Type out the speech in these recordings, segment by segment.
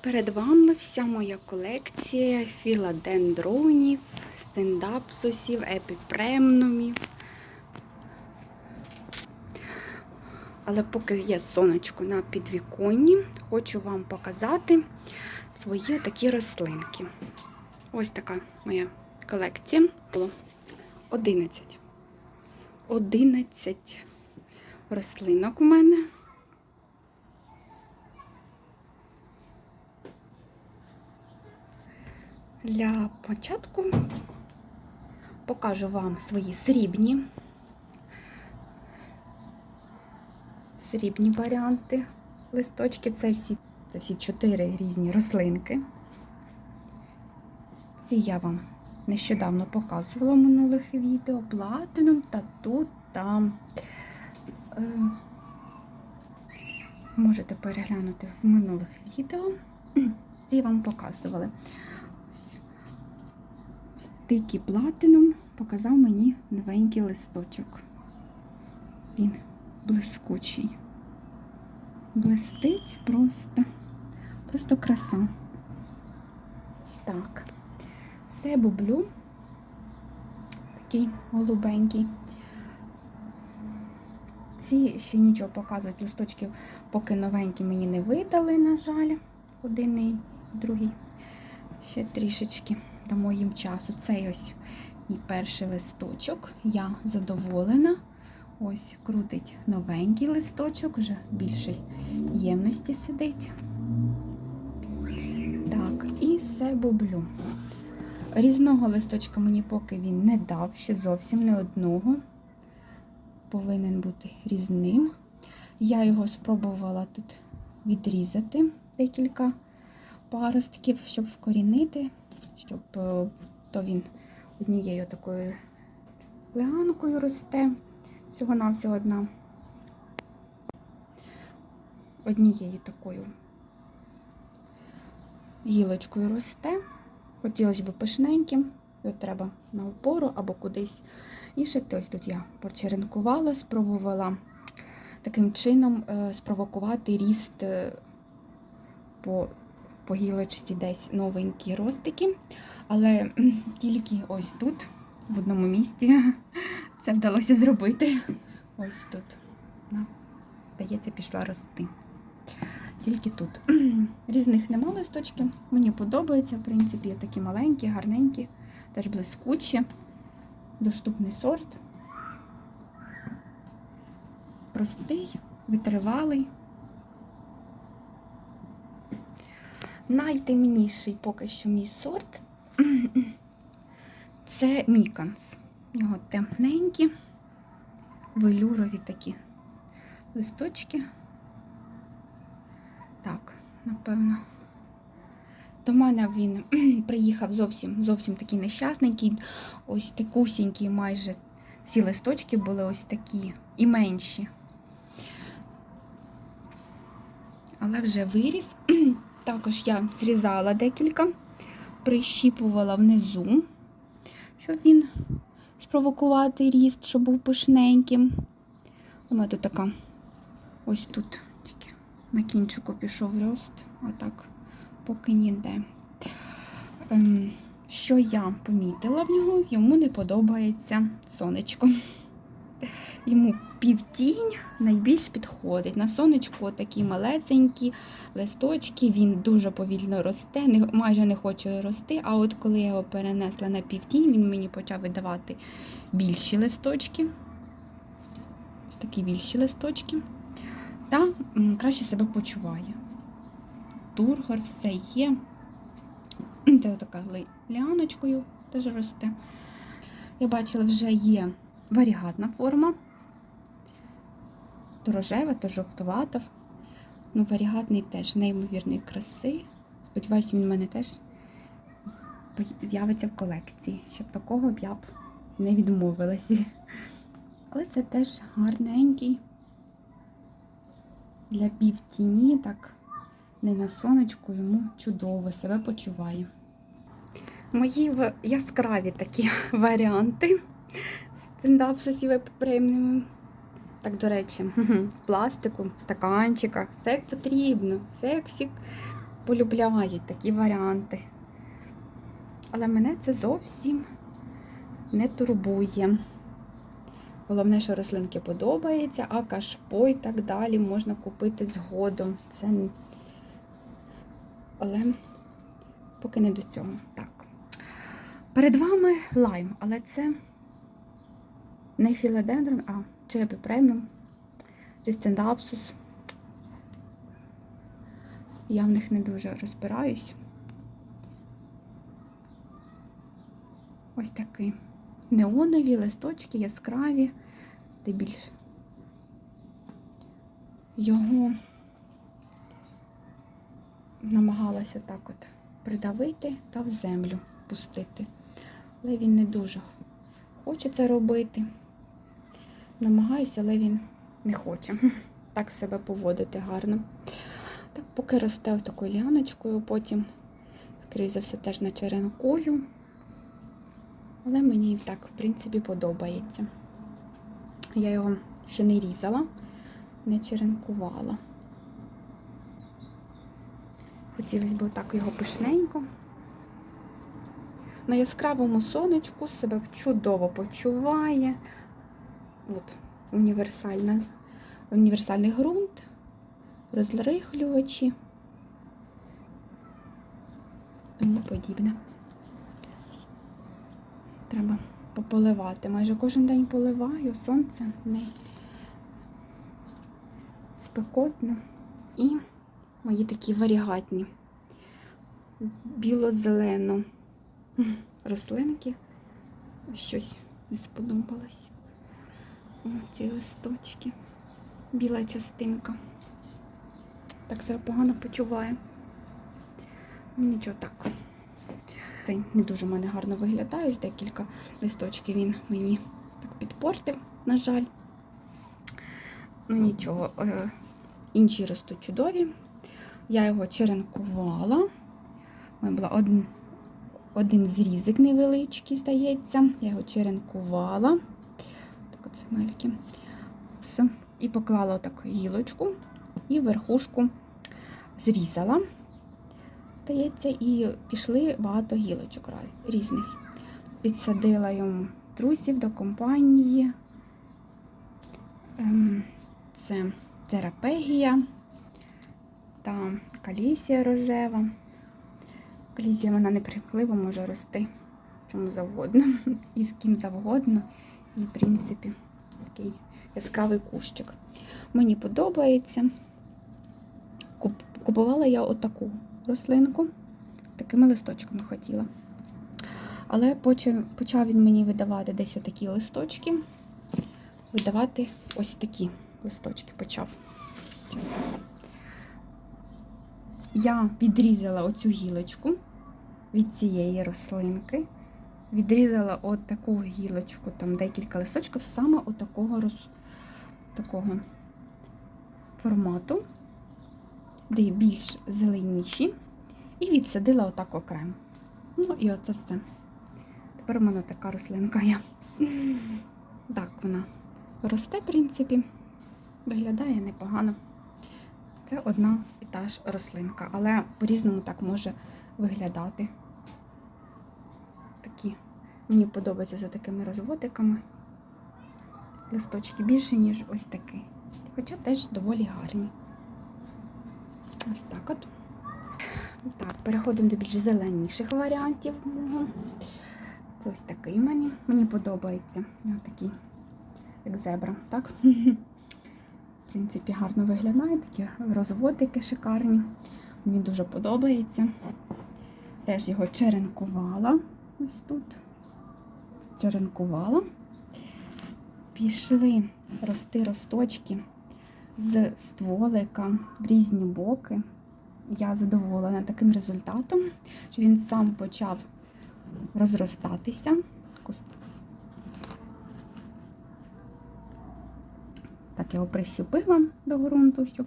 Перед вами вся моя колекція філадендронів, стендапсусів, епіпремнумів. Але поки є сонечко на підвіконні, хочу вам показати свої такі рослинки. Ось така моя колекція. 11. 11 рослинок у мене. Для початку покажу вам свої срібні, срібні варіанти листочки. Це всі, це всі чотири різні рослинки. Ці я вам нещодавно показувала в минулих відео. Платином та тут там. Е, можете переглянути в минулих відео. Ці вам показували. Стикі платином показав мені новенький листочок. Він блискучий. Блистить просто, просто краса. Так, це бублю, такий голубенький. Ці ще нічого показують, листочків поки новенькі мені не видали, на жаль, один і другий. Ще трішечки дамо їм часу. Цей ось і перший листочок. Я задоволена. Ось крутить новенький листочок, вже більшої ємності сидить. Так, і все бублю. Різного листочка мені поки він не дав, ще зовсім не одного. Повинен бути різним. Я його спробувала тут відрізати декілька паростків, щоб вкорінити, щоб е, то він однією такою леганкою росте. Всього-навсього одна. Однією такою гілочкою росте. Хотілося б пишненьким, його треба на опору або кудись ішити. Ось тут я почеренкувала, спробувала таким чином е, спровокувати ріст е, по по гілочці десь новенькі ростики, але тільки ось тут, в одному місці, це вдалося зробити. Ось тут. Здається, пішла рости. Тільки тут. Різних нема листочків. Мені подобається, в принципі, такі маленькі, гарненькі, теж блискучі, доступний сорт. Простий, витривалий. Найтемніший поки що мій сорт це міканс. У нього темненькі, велюрові такі листочки. Так, напевно. До мене він приїхав зовсім зовсім такий нещасненький, ось такусінький майже всі листочки були ось такі і менші. Але вже виріс. Також я зрізала декілька, прищіпувала внизу, щоб він спровокувати ріст, щоб був пишненьким. У мене тут така ось тут тільки на кінчику пішов рост, а так поки ніде. Ем, що я помітила в нього, йому не подобається сонечко. Йому півтінь найбільш підходить. На сонечку такі малесенькі листочки, він дуже повільно росте, не, майже не хоче рости. А от коли я його перенесла на півтінь, він мені почав видавати більші листочки. Ось такі більші листочки. Та краще себе почуває. Тургор, все є. Це така ліаночкою теж росте. Я бачила, вже є варігатна форма. То рожева, то жовтувата. Ну, варігатний теж неймовірної краси. Сподіваюсь, він в мене теж з'явиться в колекції, щоб такого б я б не відмовилася. Але це теж гарненький. Для півтіні, так, не на сонечку, йому чудово себе почуває. Мої яскраві такі варіанти стендапсусів епіпремними. Так, до речі, пластику, в стаканчиках, все як потрібно, все як всі полюбляють такі варіанти. Але мене це зовсім не турбує. Головне, що рослинки подобаються, а кашпо і так далі можна купити згодом. Це... Але поки не до цього. Так. Перед вами лайм, але це не філодендрон, а чебі преміум, джестендапсус. Я в них не дуже розбираюсь. Ось такий. Неонові листочки, яскраві, де більш його намагалася так от придавити та в землю пустити. Але він не дуже хоче це робити. Намагаюся, але він не хоче так себе поводити гарно. Так, поки росте такою ляночкою, потім, скоріше за все, теж начеренкую. Але мені так, в принципі, подобається. Я його ще не різала, не черенкувала. Хотілося б так його пишненько. На яскравому сонечку себе чудово почуває. От, універсальна, універсальний ґрунт, розрихлювачі. Тому подібне. Треба пополивати. Майже кожен день поливаю, сонце не спекотно. І мої такі варігатні біло-зелено рослинки. Щось не сподобалось. Ці листочки. Біла частинка. Так себе погано почуває. Ну, Нічого так. Цей не дуже в мене гарно виглядає. Декілька листочків він мені так підпортив, на жаль. Ну нічого, е, інші ростуть чудові. Я його черенкувала. У мене була один, один зрізик невеличкий, здається. Я його черенкувала. От І поклала отаку гілочку і верхушку зрізала. Здається, і пішли багато гілочок різних. Підсадила йому друзів до компанії. Ем, Це терапегія та калісія рожева. Калісія вона неприхливо може рости чому завгодно, і з ким завгодно. І, в принципі, такий яскравий кущик. Мені подобається. Купувала я отаку рослинку з такими листочками хотіла. Але почав, він мені видавати десь отакі листочки. Видавати ось такі листочки почав. Я відрізала оцю гілочку від цієї рослинки. Відрізала от таку гілочку, там декілька листочків, саме от такого, роз... такого формату, де більш зеленіші, і відсадила отак окремо. Ну і оце все. Тепер у мене така рослинка є. Так, вона росте, в принципі, виглядає непогано. Це одна і та ж рослинка, але по-різному так може виглядати. Такі. Мені подобається за такими розводиками. Листочки більше, ніж ось такий. Хоча теж доволі гарні. Ось так от. Так, переходимо до більш зеленіших варіантів. Це ось такий мені. Мені подобається. Ось такий, як зебра, так? В принципі, гарно виглядає, такі розводики шикарні. Мені дуже подобається. Теж його черенкувала. Ось тут. Черенкувала. Пішли рости росточки з стволика в різні боки. Я задоволена таким результатом, що він сам почав розростатися. Так його прищепила до ґрунту, щоб,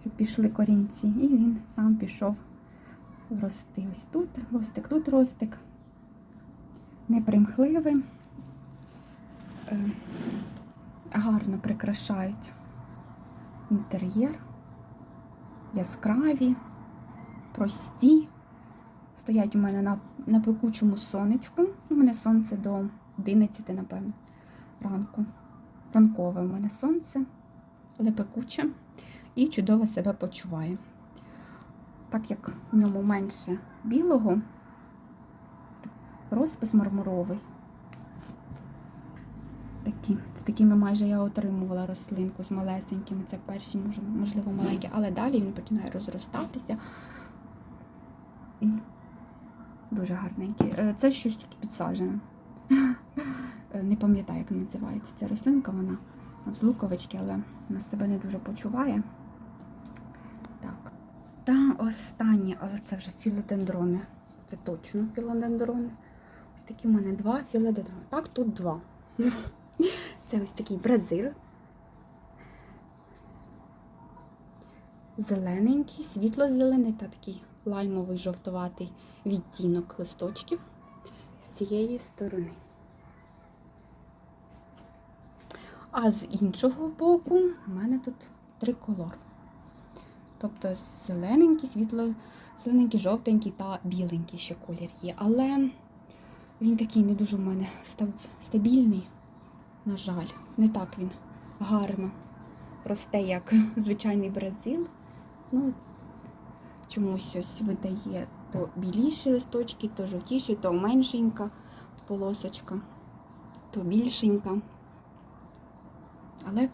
щоб пішли корінці, і він сам пішов рости. Ось тут ростик, тут ростик. Непримхливий, е, гарно прикрашають інтер'єр, яскраві, прості. Стоять у мене на, на пекучому сонечку. У мене сонце до 11, напевно, ранку. Ранкове у мене сонце, але пекуче і чудово себе почуває. Так як в ньому менше білого, розпис мармуровий. Такі, з такими майже я отримувала рослинку з малесенькими. Це перші, можливо, маленькі, але далі він починає розростатися. Дуже гарненький. Е, Це щось тут підсаджене. Е, Не пам'ятаю, як називається ця рослинка, вона з луковички, але вона себе не дуже почуває. Так. Та останнє, але це вже філодендрони. Це точно філодендрони. Такі в мене два філодендрони. Так, тут два. Це ось такий бразил. Зелененький, світло-зелений та такий лаймовий жовтуватий відтінок листочків з цієї сторони. А з іншого боку у мене тут триколор. Тобто зелененький, світло, зелененький, жовтенький та біленький ще колір є. Але він такий не дуже в мене стаб- стабільний. На жаль, не так він гарно росте, як звичайний бразил. Ну, чомусь ось видає то біліші листочки, то жовтіші, то меншенька полосочка, то більшенька. Але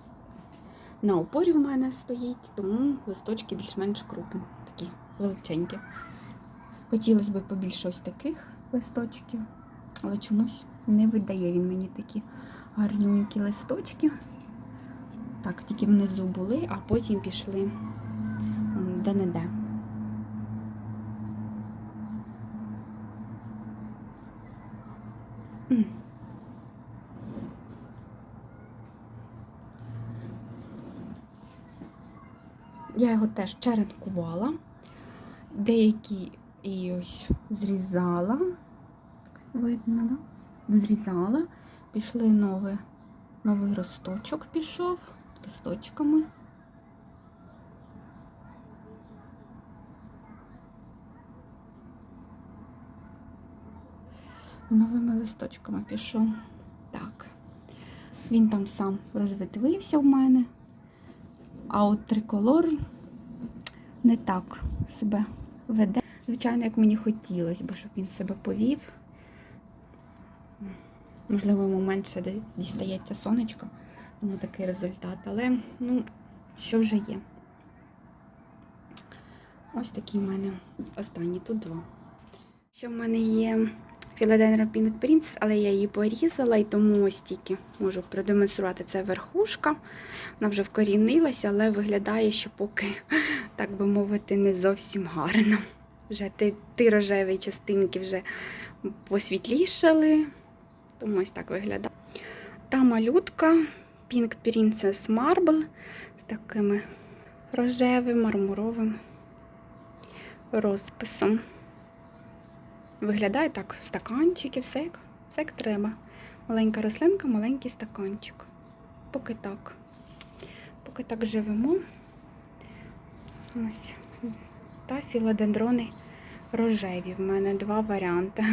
на опорі в мене стоїть, тому листочки більш-менш крупні, такі величенькі. Хотілося б побільше ось таких листочків, але чомусь не видає він мені такі гарненькі листочки. Так, тільки внизу були, а потім пішли де-не-де. Я його теж черенкувала, деякі і ось зрізала, видно, да? зрізала, пішли нове, новий росточок пішов листочками. Новими листочками пішов. Так. Він там сам розветвився в мене. А от триколор не так себе веде. Звичайно, як мені хотілося б, щоб він себе повів. Можливо, йому менше дістається сонечко, тому такий результат. Але, ну, що вже є. Ось такий в мене останній, тут два. Ще в мене є Philodendron Pink Prince, але я її порізала, і тому ось тільки можу продемонструвати це верхушка. Вона вже вкорінилася, але виглядає, що поки, так би мовити, не зовсім гарно. Вже ті рожеві частинки вже посвітлішали, тому ось так виглядає. Та малютка Pink Princess Marble з такими рожевим, мармуровим розписом. Виглядає так стаканчики, все як, все як треба. Маленька рослинка, маленький стаканчик. Поки так. Поки так живемо. Ось. Та філодендрони рожеві. В мене два варіанти.